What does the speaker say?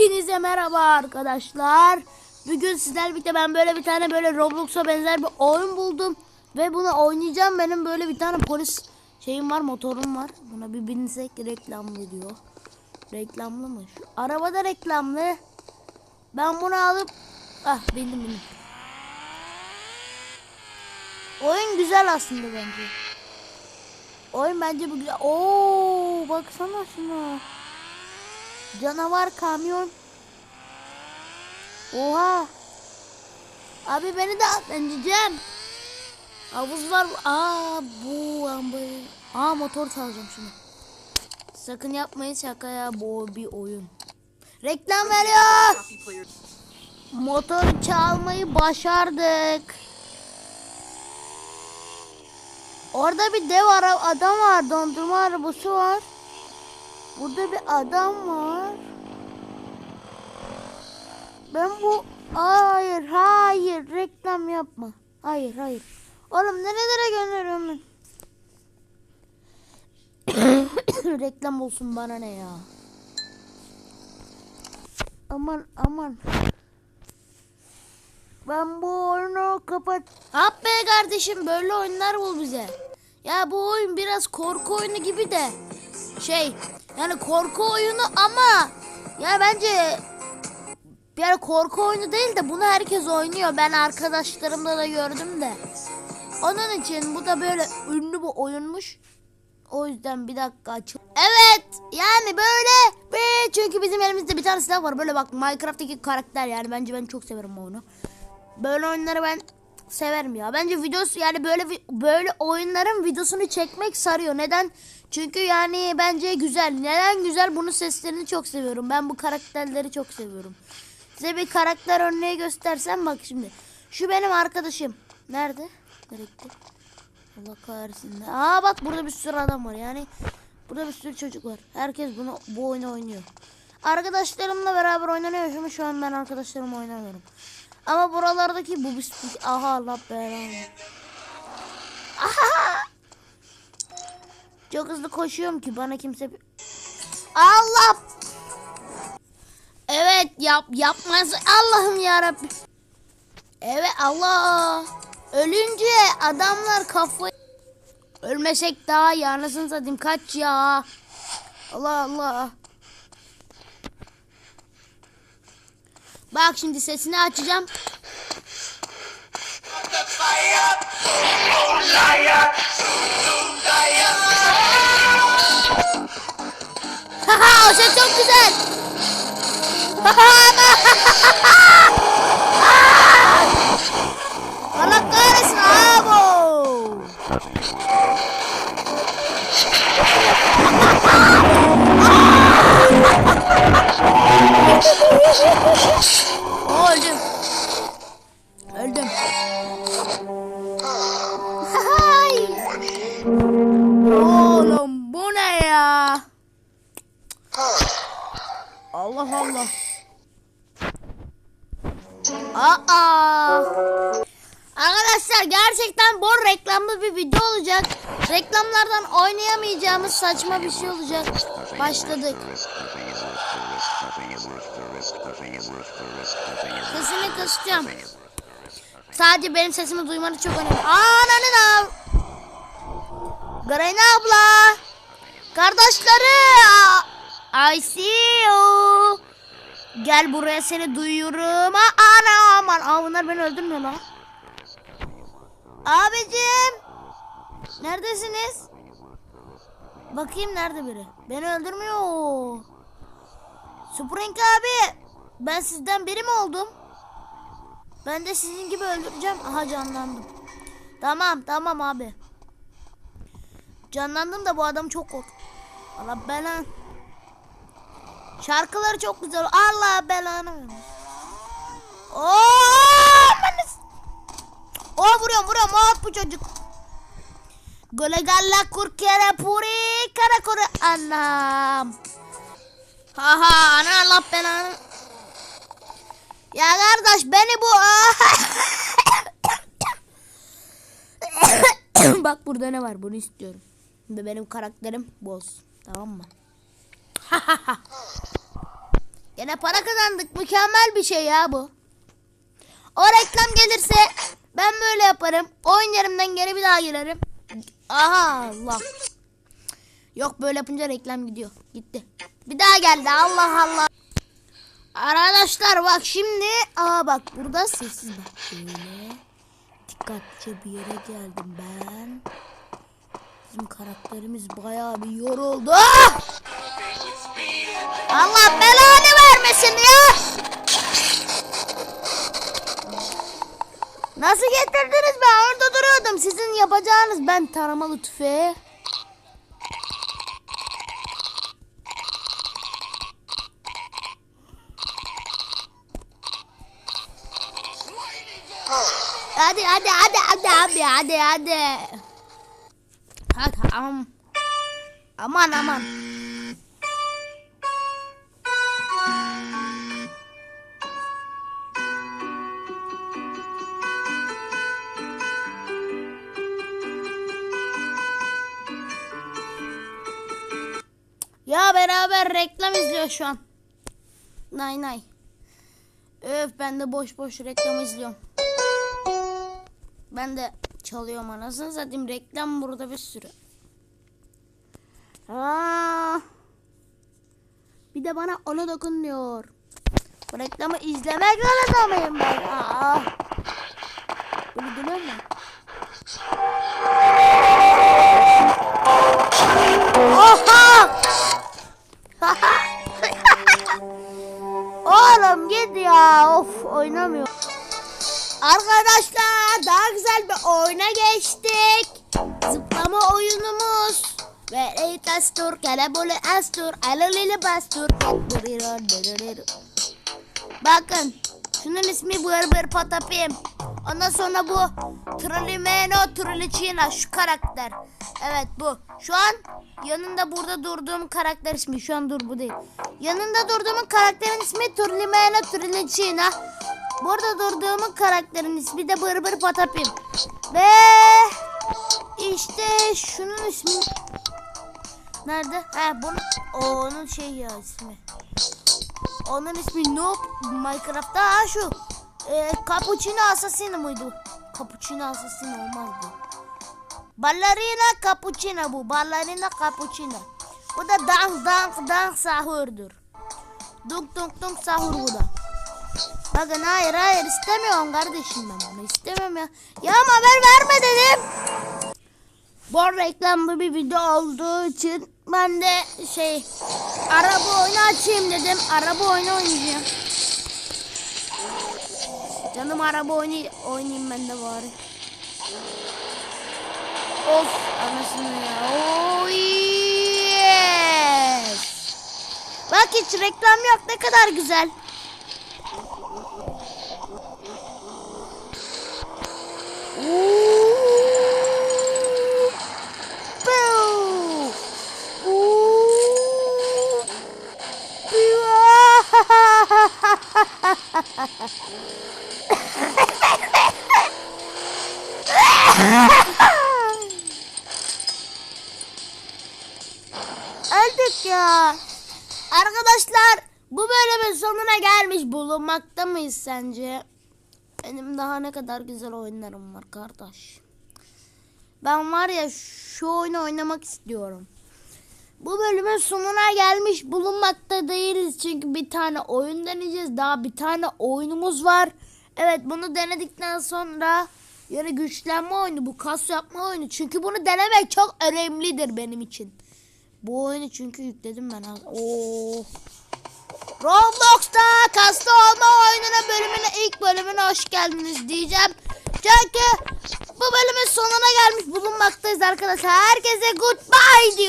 Hepinize merhaba arkadaşlar. Bugün sizlerle birlikte ben böyle bir tane böyle Roblox'a benzer bir oyun buldum. Ve bunu oynayacağım. Benim böyle bir tane polis şeyim var, motorum var. Buna bir binsek reklamlı diyor. Reklamlı mı? Şu arabada reklamlı. Ben bunu alıp ah bindim bindim. Oyun güzel aslında bence. Oyun bence bu güzel. Oo baksana şuna. Canavar kamyon. Oha. Abi beni de at ben cicim. Havuz var. Aa bu ambayı. Aa motor çalacağım şimdi. Sakın yapmayın şaka ya bu bir oyun. Reklam veriyor. Motor çalmayı başardık. Orada bir dev ara adam var. Dondurma arabası var. Burada bir adam var. Ben bu hayır hayır reklam yapma. Hayır hayır. Oğlum nerelere gönderiyorum ben? reklam olsun bana ne ya. Aman aman. Ben bu oyunu kapat. Hap be kardeşim böyle oyunlar bul bize. Ya bu oyun biraz korku oyunu gibi de. Şey yani korku oyunu ama ya bence bir korku oyunu değil de bunu herkes oynuyor. Ben arkadaşlarımda da gördüm de. Onun için bu da böyle ünlü bir oyunmuş. O yüzden bir dakika aç. Evet yani böyle ve çünkü bizim elimizde bir tane silah var. Böyle bak Minecraft'taki karakter yani bence ben çok severim oyunu. Böyle oyunları ben severim ya. Bence videosu yani böyle böyle oyunların videosunu çekmek sarıyor. Neden? Çünkü yani bence güzel. Neden güzel? Bunun seslerini çok seviyorum. Ben bu karakterleri çok seviyorum. Size bir karakter örneği göstersem bak şimdi. Şu benim arkadaşım. Nerede? Nereye? Allah kahretsin. Aa bak burada bir sürü adam var. Yani burada bir sürü çocuk var. Herkes bunu bu oyunu oynuyor. Arkadaşlarımla beraber oynanıyor. Şimdi şu an ben arkadaşlarımla oynamıyorum. Ama buralardaki bu bir aha Allah belanı. Aha! Çok hızlı koşuyorum ki bana kimse Allah Evet yap yapmaz Allah'ım ya Rabbi. Evet Allah. Ölünce adamlar kafayı Ölmesek daha iyi anasını satayım kaç ya. Allah Allah. Bak şimdi sesini açacağım. Haha o ses çok güzel. Allah Aa. Arkadaşlar gerçekten bol reklamlı bir video olacak. Reklamlardan oynayamayacağımız saçma bir şey olacak. Başladık. Sesini kısacağım. Sadece benim sesimi duymanı çok önemli. Ananın av. Garayna abla. Kardeşleri. I see you. Gel buraya seni duyuyorum. Ana aman. Aa, beni öldürmüyor lan. Abicim. Neredesiniz? Bakayım nerede biri. Beni öldürmüyor. Spring abi. Ben sizden biri mi oldum? Ben de sizin gibi öldüreceğim. Aha canlandım. Tamam tamam abi. Canlandım da bu adam çok kork. Allah belanı. Şarkıları çok güzel. Allah belanı vermesin. Oo, ben O vuruyorum vuruyorum. O bu çocuk. Gole galla kurkere puri kara kuru anam. Haha ana Allah belanı. Ya kardeş beni bu Bak burada ne var bunu istiyorum. Ve benim karakterim boz. Tamam mı? Gene Yine para kazandık. Mükemmel bir şey ya bu. O reklam gelirse ben böyle yaparım. Oyun yerimden geri bir daha girerim. Aha Allah. Yok böyle yapınca reklam gidiyor. Gitti. Bir daha geldi. Allah Allah. Arkadaşlar bak şimdi. Aa bak burada sessiz bak. Şöyle. Dikkatlice bir yere geldim ben. Bizim karakterimiz bayağı bir yoruldu. Ah! Allah belanı vermesin ya. Nasıl getirdiniz ben orada duruyordum. Sizin yapacağınız ben taramalı tüfeği. Hadi hadi hadi hadi hadi hadi hadi. Hadi aman. Aman aman. Ya beraber reklam izliyor şu an. Nay nay. Öf ben de boş boş reklam izliyorum. Ben de çalıyorum anasını satayım. Reklam burada bir sürü. Aa, bir de bana ona dokun diyor. Bu reklamı izlemek zorunda mıyım ben? Aa. Bunu duyuyor musun? Oha! Oğlum git ya. Of oynamıyor. Arkadaşlar daha güzel bir oyuna geçtik. Zıplama oyunumuz. Ve ey tastur, kelebole astur, alalili bastur. Bakın şunun ismi Bırbır Patapim. Ondan sonra bu Trilimeno Trilicina şu karakter. Evet bu. Şu an yanında burada durduğum karakter ismi. Şu an dur bu değil. Yanında durduğumun karakterin ismi Trilimeno Trilicina. Burada durduğumun karakterin ismi de Bırbır Patapim. Ve işte şunun ismi nerede? Ha bunun o, onun şey ya ismi. Onun ismi Noob Minecraft'ta ha şu e, Cappuccino Assassino muydu? Cappuccino Assassino olmazdı. Ballerina Cappuccino bu. Ballerina Cappuccino. Bu da dans dans dans sahurdur. Dunk dunk dunk sahur bu da. Bakın hayır hayır istemiyorum kardeşim ben bunu istemem ya. Ya ama haber verme dedim. Bu reklamlı bir video olduğu için ben de şey araba oyunu açayım dedim. Araba oyunu oynayacağım. Canım araba oyunu oynayayım ben de bari. Of anasını ya. Oh yes. Bak hiç reklam yok ne kadar güzel. Ooh. Boo. Ooh. Öldük ya. Arkadaşlar bu bölümün sonuna gelmiş bulunmakta mıyız sence? Benim daha ne kadar güzel oyunlarım var kardeş. Ben var ya şu oyunu oynamak istiyorum. Bu bölümün sonuna gelmiş bulunmakta değiliz. Çünkü bir tane oyun deneyeceğiz. Daha bir tane oyunumuz var. Evet bunu denedikten sonra yani güçlenme oyunu bu kas yapma oyunu. Çünkü bunu denemek çok önemlidir benim için. Bu oyunu çünkü yükledim ben. Oo. Roblox'ta kasta olma oyununa bölümüne ilk bölümüne hoş geldiniz diyeceğim. Çünkü bu bölümün sonuna gelmiş bulunmaktayız arkadaşlar. Herkese goodbye diyor.